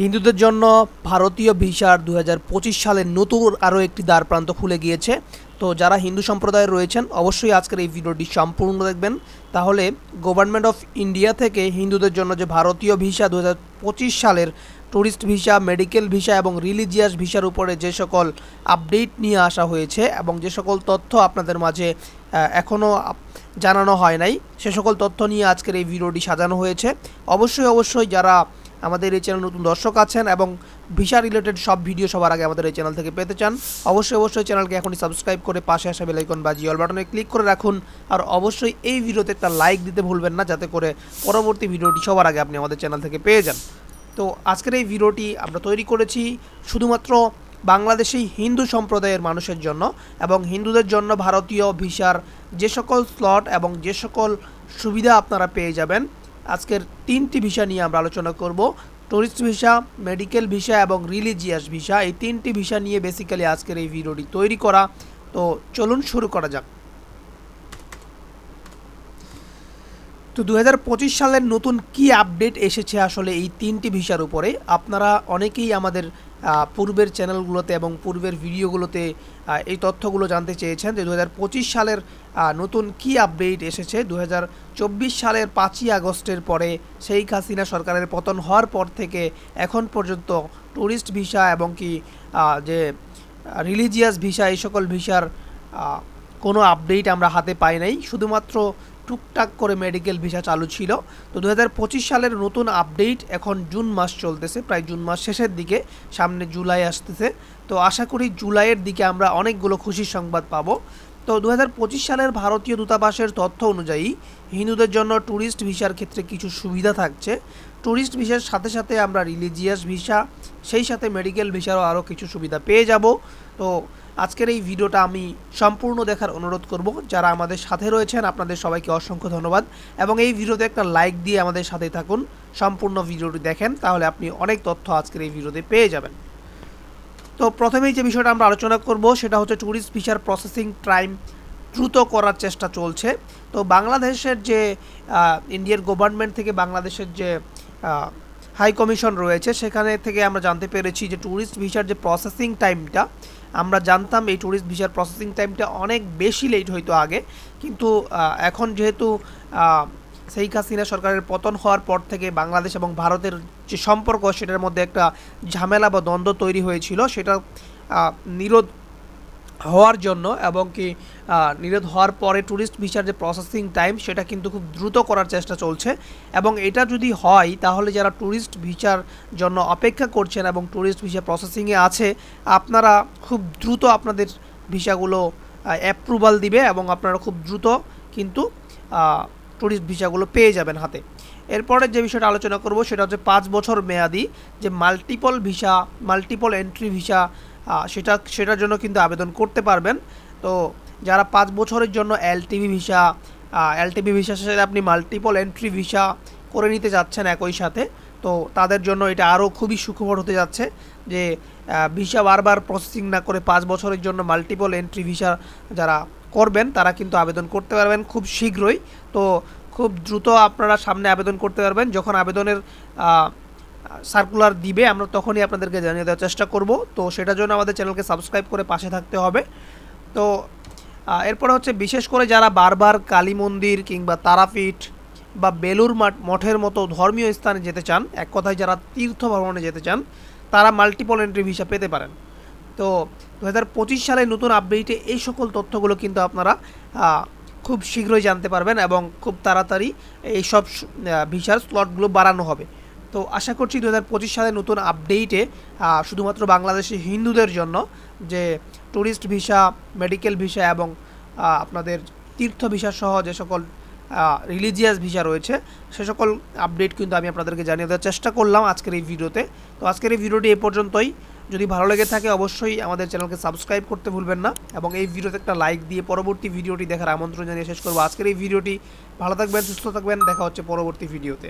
হিন্দুদের জন্য ভারতীয় ভিসার দু সালের নতুন আরও একটি দ্বার প্রান্ত খুলে গিয়েছে। তো যারা হিন্দু সম্প্রদায়ের রয়েছেন, অবশ্যই আজকের এই ভিডিওটি সম্পূর্ণ দেখবেন। তাহলে গভর্নমেন্ট অফ ইন্ডিয়া থেকে হিন্দুদের জন্য যে ভারতীয় ভিসা দু হাজার পঁচিশ সালের ট্যুরিস্ট ভিসা মেডিকেল ভিসা এবং রিলিজিয়াস ভিসার উপরে যে সকল আপডেট নিয়ে আসা হয়েছে এবং যে সকল তথ্য আপনাদের মাঝে এখনও জানানো হয় নাই, সে সকল তথ্য নিয়ে আজকের এই ভিডিওটি সাজানো হয়েছে। অবশ্যই অবশ্যই যারা আমাদের এই চ্যানেল নতুন দর্শক আছেন এবং ভিসা রিলেটেড সব ভিডিও সবার আগে আমাদের এই চ্যানেল থেকে পেতে চান, অবশ্যই অবশ্যই চ্যানেলকে এখনই সাবস্ক্রাইব করে পাশে আসা বেলাইকন বা জিওল বাটনে ক্লিক করে রাখুন, আর অবশ্যই এই ভিডিওতে একটা লাইক দিতে ভুলবেন না, যাতে করে পরবর্তী ভিডিওটি সবার আগে আপনি আমাদের চ্যানেল থেকে পেয়ে যান। তো আজকের এই ভিডিওটি আমরা তৈরি করেছি শুধুমাত্র বাংলাদেশি হিন্দু সম্প্রদায়ের মানুষের জন্য এবং হিন্দুদের জন্য ভারতীয় ভিসার যে সকল স্লট এবং যে সকল সুবিধা আপনারা পেয়ে যাবেন আজকের তিনটি ভিসা নিয়ে আমরা আলোচনা করব। টুরিস্ট ভিসা মেডিকেল ভিসা এবং রিলিজিয়াস ভিসা এই তিনটি ভিসা নিয়ে বেসিক্যালি আজকের এই ভিডিওটি তৈরি করা। তো চলুন শুরু করা যাক। তো দু হাজার পঁচিশ সালের নতুন কি আপডেট এসেছে আসলে এই তিনটি ভিসার উপরে? আপনারা অনেকেই আমাদের পূর্বের চ্যানেলগুলোতে এবং পূর্বের ভিডিওগুলোতে এই তথ্যগুলো জানতে চেয়েছেন যে দু হাজার পঁচিশ সালের নতুন কি আপডেট এসেছে। দু হাজার চব্বিশ সালের পাঁচই আগস্টের পরে শেখ হাসিনা সরকারের পতন হওয়ার পর থেকে এখন পর্যন্ত ট্যুরিস্ট ভিসা এবং কি যে রিলিজিয়াস ভিসা, এই সকল ভিসার কোনো আপডেট আমরা হাতে পাই নাই। শুধুমাত্র টুকটাক করে মেডিকেল ভিসা চালু ছিল। তো দু হাজার পঁচিশ সালের নতুন আপডেট এখন জুন মাস চলতেছে, প্রায় জুন মাস শেষের দিকে সামনে জুলাই আসতেছে। তো আশা করি জুলাইয়ের দিকে আমরা অনেকগুলো খুশির সংবাদ পাবো। তো দু হাজার পঁচিশ সালের ভারতীয় দূতাবাসের তথ্য অনুযায়ী হিন্দুদের জন্য ট্যুরিস্ট ভিসার ক্ষেত্রে কিছু সুবিধা থাকছে। ট্যুরিস্ট ভিসার সাথে সাথে আমরা রিলিজিয়াস ভিসা, সেই সাথে মেডিকেল ভিসারও আরও কিছু সুবিধা পেয়ে যাব। তো আজকের এই ভিডিওটা আমি সম্পূর্ণ দেখার অনুরোধ করব। যারা আমাদের সাথে রয়েছেন, আপনাদের সবাইকে অসংখ্য ধন্যবাদ। এবং এই ভিডিওতে একটা লাইক দিয়ে আমাদের সাথে থাকুন। সম্পূর্ণ ভিডিওটি দেখেন, তাহলে আপনি অনেক তথ্য আজকের এই ভিডিওতে পেয়ে যাবেন। তো প্রথমেই যে বিষয়টা আমরা আলোচনা করব, সেটা হচ্ছে ট্যুরিস্ট ভিসার প্রসেসিং টাইম দ্রুত করার চেষ্টা চলছে। তো বাংলাদেশের যে ইন্ডিয়ার গভর্নমেন্ট থেকে বাংলাদেশের যে হাই কমিশন রয়েছে। সেখানে থেকে আমরা জানতে পেরেছি যে ট্যুরিস্ট ভিসার যে প্রসেসিং টাইমটা আমরা জানতাম এই ট্যুরিস্ট ভিসার প্রসেসিং টাইমটা অনেক বেশি লেট হইতো আগে। কিন্তু এখন যেহেতু শেখ হাসিনা সরকারের পতন হওয়ার পর থেকে বাংলাদেশ এবং ভারতের যে সম্পর্ক, সেটার মধ্যে একটা ঝামেলা বা দ্বন্দ্ব তৈরি হয়েছিল। সেটা নিরোধ হওয়ার জন্য এবং কি নিরোধ হওয়ার পরে ট্যুরিস্ট ভিসার যে প্রসেসিং টাইম সেটা কিন্তু খুব দ্রুত করার চেষ্টা চলছে। এবং এটা যদি হয়, তাহলে যারা ট্যুরিস্ট ভিসার জন্য অপেক্ষা করছেন এবং ট্যুরিস্ট ভিসা প্রসেসিংয়ে আছে, আপনারা খুব দ্রুত আপনাদের ভিসাগুলো অ্যাপ্রুভাল দিবে এবং আপনারা খুব দ্রুত কিন্তু ট্যুরিস্ট ভিসাগুলো পেয়ে যাবেন হাতে। এরপরে যে বিষয়টা আলোচনা করব, সেটা হচ্ছে পাঁচ বছর মেয়াদি যে multiple visa multiple entry visa সেটা, সেটার জন্য কিন্তু আবেদন করতে পারবেন। তো যারা পাঁচ বছরের জন্য এলটিভি ভিসা এলটিভি ভিসার সাথে আপনি মাল্টিপল এন্ট্রি ভিসা করে নিতে যাচ্ছেন একই সাথে, তো তাদের জন্য এটা আরও খুবই সুখবর হতে যাচ্ছে যে ভিসা বারবার প্রসেসিং না করে পাঁচ বছরের জন্য মাল্টিপল এন্ট্রি ভিসা যারা করবেন, তারা কিন্তু আবেদন করতে পারবেন খুব শীঘ্রই। তো খুব দ্রুত আপনারা সামনে আবেদন করতে পারবেন, যখন আবেদনের সার্কুলার দিবে, আমরা তখনই আপনাদেরকে জানিয়ে দেওয়ার চেষ্টা করব। তো সেটার জন্য আমাদের চ্যানেলকে সাবস্ক্রাইব করে পাশে থাকতে হবে। তো এরপরে হচ্ছে বিশেষ করে যারা বারবার কালী মন্দির কিংবা তারাপীঠ বা বেলুর মাঠ, মঠের মতো ধর্মীয় স্থানে যেতে চান, এক কথায় যারা তীর্থ ভ্রমণে যেতে চান, তারা মাল্টিপল এন্ট্রি ভিসা পেতে পারেন। তো দু হাজার পঁচিশ সালে নতুন আপডেটে এই সকল তথ্যগুলো কিন্তু আপনারা খুব শীঘ্রই জানতে পারবেন এবং খুব তাড়াতাড়ি এই সব ভিসার স্লটগুলো বাড়ানো হবে। তো আশা করছি দু হাজার পঁচিশ সালে নতুন আপডেটে শুধুমাত্র বাংলাদেশি হিন্দুদের জন্য যে ট্যুরিস্ট ভিসা মেডিকেল ভিসা এবং আপনাদের তীর্থ ভিসা সহ যে সকল রিলিজিয়াস ভিসা রয়েছে, সে সকল আপডেট কিন্তু আমি আপনাদেরকে জানিয়ে দেওয়ার চেষ্টা করলাম আজকের এই ভিডিওতে। তো আজকের এই ভিডিওটি এ পর্যন্তই। যদি ভালো লেগে থাকে অবশ্যই আমাদের চ্যানেলকে সাবস্ক্রাইব করতে ভুলবেন না এবং এই ভিডিওতে একটা লাইক দিয়ে পরবর্তী ভিডিওটি দেখার আমন্ত্রণ জানিয়ে শেষ করব। আজকের এই ভিডিওটি ভালো থাকবেন, সুস্থ থাকবেন। দেখা হচ্ছে পরবর্তী ভিডিওতে।